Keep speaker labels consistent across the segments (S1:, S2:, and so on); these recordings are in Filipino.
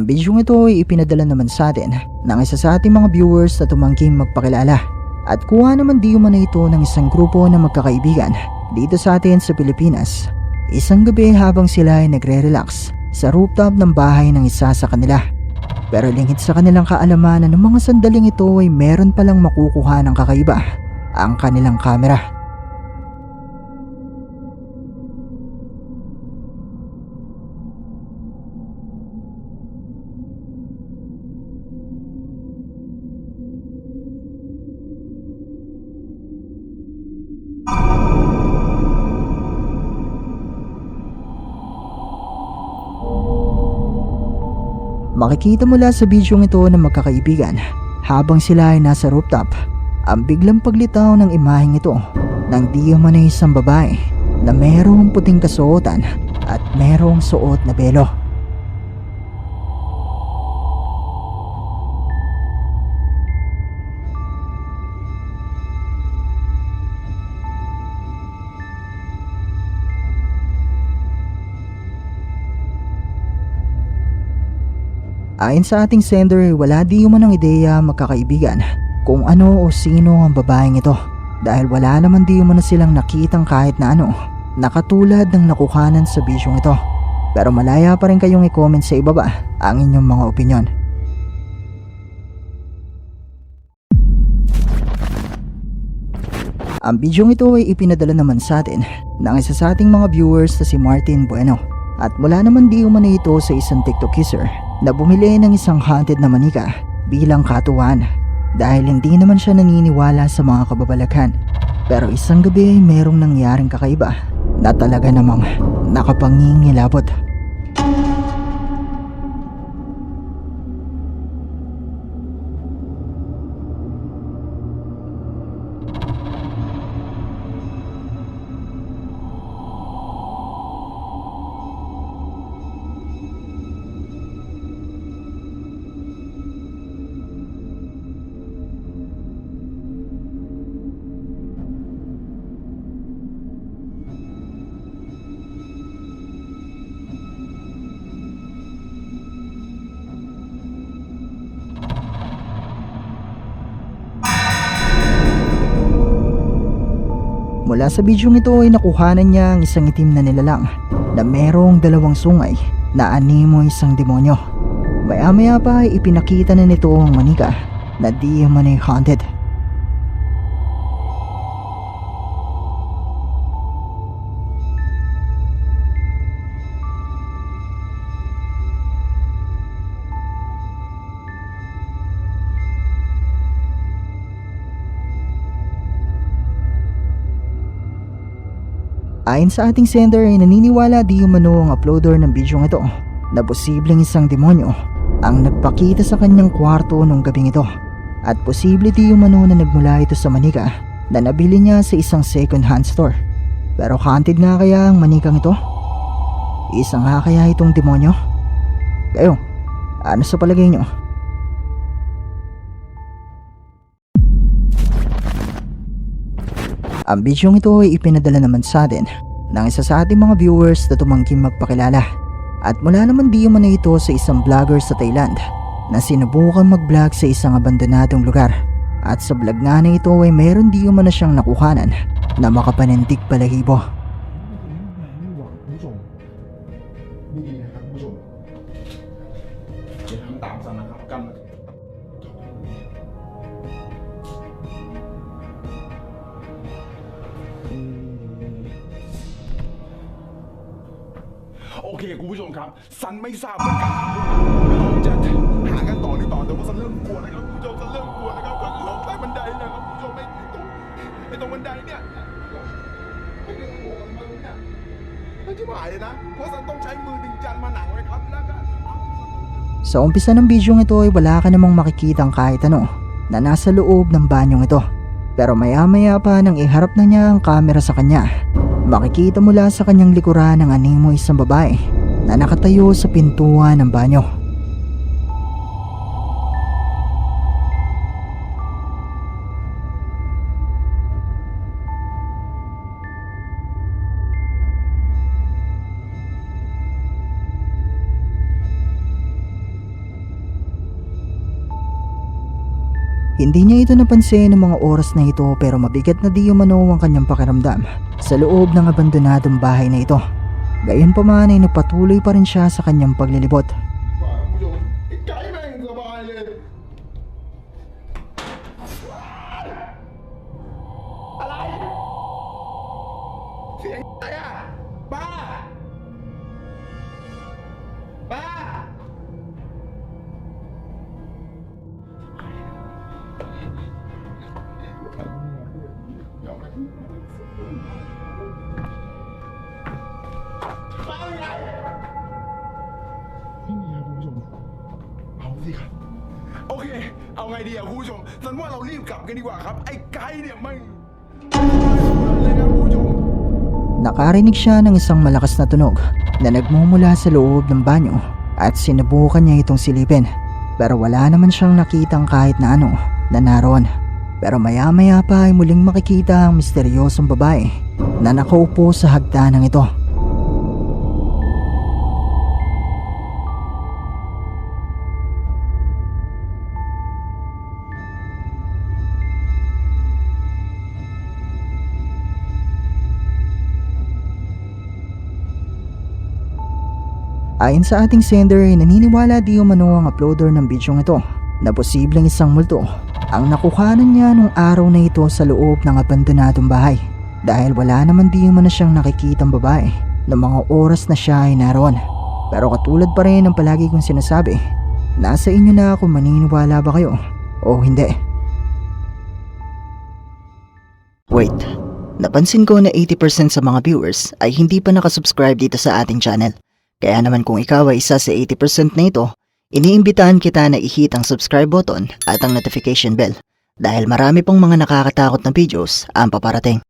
S1: Ang bidyong ito ay ipinadala naman sa atin ng isa sa ating mga viewers na tumangking magpakilala at kuha naman di umano ito ng isang grupo na magkakaibigan dito sa atin sa Pilipinas. Isang gabi habang sila ay nagre-relax sa rooftop ng bahay ng isa sa kanila. Pero lingit sa kanilang kaalaman na ng mga sandaling ito ay meron palang makukuha ng kakaiba ang kanilang kamera. Makikita mula sa bidyong ito ng magkakaibigan habang sila ay nasa rooftop ang biglang paglitaw ng imaheng ito ng di man ay isang babae na merong puting kasuotan at merong suot na belo. Ayon sa ating sender, wala di man ang ideya magkakaibigan kung ano o sino ang babaeng ito dahil wala naman di man silang nakitang kahit na ano nakatulad ng nakuhanan sa bisyong ito. Pero malaya pa rin kayong i-comment sa ibaba ang inyong mga opinion. Ang bidyong ito ay ipinadala naman sa atin ng isa sa ating mga viewers na si Martin Bueno. At mula naman di umano ito sa isang TikTok user na bumili ng isang haunted na manika bilang katuwaan dahil hindi naman siya naniniwala sa mga kababalaghan. Pero isang gabi ay merong nangyaring kakaiba na talaga namang nakapangingilabot. Mula sa bidyong ito ay nakuhanan niya ang isang itim na nilalang na merong dalawang sungay na animo isang demonyo. Maya maya pa ay ipinakita na nito ang manika na di man ay haunted. Ayon sa ating sender ay naniniwala di umano ang uploader ng bidyong ito na posibleng isang demonyo ang nagpakita sa kanyang kwarto nung gabing ito at posible di umano na nagmula ito sa manika na nabili niya sa isang second hand store. Pero haunted nga kaya ang manikang ito? Isa nga kaya itong demonyo? Kayo, ano sa palagay nyo? Ang bidyong ito ay ipinadala naman sa atin ng isa sa ating mga viewers na tumangking magpakilala. At mula naman di man ito sa isang vlogger sa Thailand na sinubukan mag-vlog sa isang abandonadong lugar. At sa vlog nga na ito ay meron di na siyang nakuhanan na makapanintig balahibo.
S2: เลยนะ เพราะสันต้องใช้มือดึงจานมาหนังไว้ครับ แล้วก็
S1: Sa umpisa ng bidyong ito ay wala ka namang makikitang kahit ano na nasa loob ng banyong ito. Pero maya maya pa nang iharap na niya ang kamera sa kanya, makikita mula sa kanyang likuran ng animo isang babae na nakatayo sa pintuan ng banyo. Hindi niya ito napansin ng mga oras na ito pero mabigat na di umano ang kanyang pakiramdam sa loob ng abandonadong bahay na ito. Gayon pa man ay nagpatuloy pa rin siya sa kanyang paglilibot.
S2: ดีอะคุณผู้ชมสันว่าเรารีบกลับกันดีกว่าครับ ไอ้ไก่เนี่ยไม่เลยครับคุณผู้ชม
S1: Nakarinig siya ng isang malakas na tunog na nagmumula sa loob ng banyo at sinubukan niya itong silipin pero wala naman siyang nakitang kahit na ano na naroon. Pero maya maya pa ay muling makikita ang misteryosong babae na nakaupo sa hagdanan ito. Ayon sa ating sender, naniniwala di umano ang uploader ng bidyong ito na posibleng isang multo ang nakuhanan niya nung araw na ito sa loob ng abandonadong bahay dahil wala naman di umano siyang nakikitang babae ng mga oras na siya ay naroon. Pero katulad pa rin ng palagi kong sinasabi, nasa inyo na kung maniniwala ba kayo o hindi. Wait, napansin ko na 80% sa mga viewers ay hindi pa nakasubscribe dito sa ating channel. Kaya naman kung ikaw ay isa sa 80% na ito, iniimbitahan kita na i-hit ang subscribe button at ang notification bell dahil marami pong mga nakakatakot na videos ang paparating.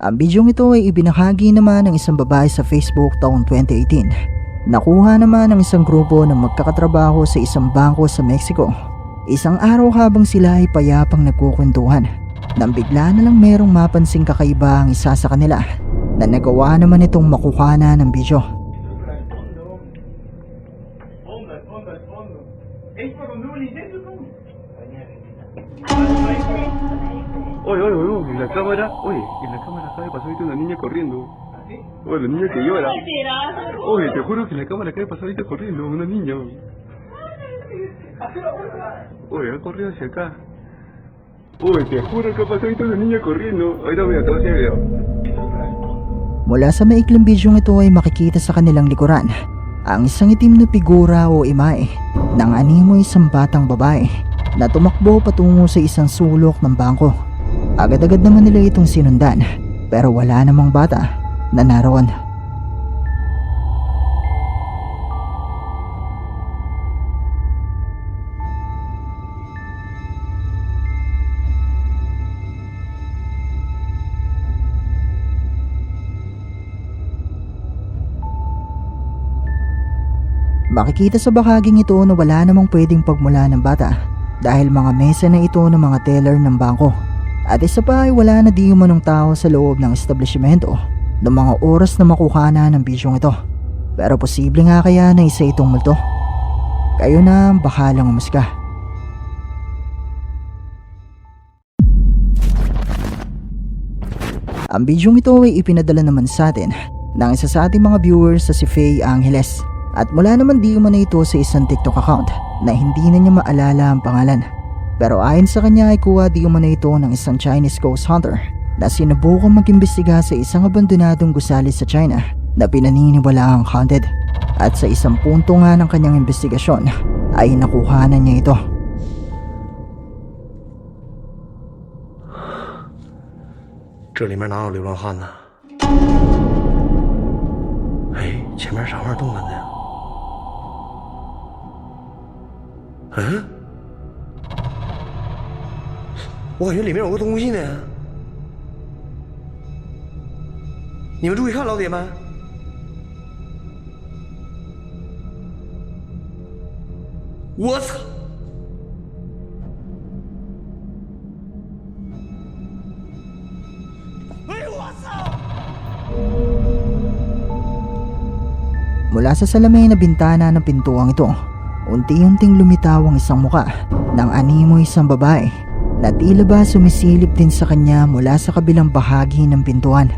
S1: Ang bidyong ito ay ibinahagi naman ng isang babae sa Facebook taong 2018. Nakuha naman ng isang grupo na magkakatrabaho sa isang bangko sa Mexico. Isang araw habang sila ay payapang nagkukwentuhan, nang bigla na lang merong mapansing kakaiba ang isa sa kanila na nagawa naman itong makuhana ng video.
S3: Oye, oye, oye, en la cámara, oye, en la cámara de pasar ahorita una niña corriendo. Oye, la niña que llora. Oye, te juro que en la cámara de pasar ahorita corriendo, una niña. Oye, ha corrido hacia acá. Oye, te juro que pasado ahorita una niña corriendo. Ahorita voy a ese video.
S1: Mula sa maikling bidyong ito ay makikita sa kanilang likuran ang isang itim na figura o imae ng animoy isang batang babae na tumakbo patungo sa isang sulok ng bangko. Agad-agad naman nila itong sinundan pero wala namang bata na naroon. Makikita sa bahaging ito na wala namang pwedeng pagmula ng bata dahil mga mesa na ito ng mga teller ng bangko. At isa pa ay wala na di umanong tao sa loob ng establishmento ng mga oras na makuhana ng bisyong ito. Pero posible nga kaya na isa itong multo. Kayo na ang bahalang umusga. Ang bidyong ito ay ipinadala naman sa atin ng isa sa ating mga viewers sa si Faye Angeles. At mula naman di umano ito sa isang TikTok account na hindi na niya maalala ang pangalan. Pero ayon sa kanya ay kuha di umano ito ng isang Chinese ghost hunter na sinubukang mag-imbestiga sa isang abandonadong gusali sa China na pinaniniwala ang haunted. At sa isang punto nga ng kanyang investigasyon ay nakuhanan niya ito.
S4: 这里面哪有流浪汉呢？哎，前面啥玩意儿动了呢？ 嗯，我感觉里面有个东西呢。你们注意看，老铁们。我操！哎我操
S1: ！Mula sa salamin na bintana ng pintuang ito, unti-unting lumitaw ang isang muka ng animo isang babae na tila ba sumisilip din sa kanya mula sa kabilang bahagi ng pintuan.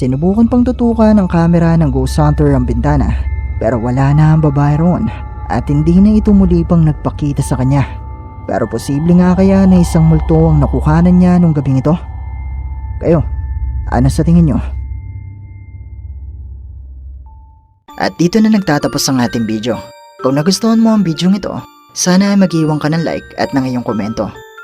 S1: Sinubukan pang tutukan ng kamera ng Ghost Hunter ang bintana pero wala na ang babae roon at hindi na ito muli pang nagpakita sa kanya. Pero posible nga kaya na isang multo ang nakuhanan niya nung gabing ito? Kayo, ano sa tingin nyo? At dito na nagtatapos ang ating video. Kung nagustuhan mo ang video ito, sana ay mag-iwan ka ng like at ng iyong komento.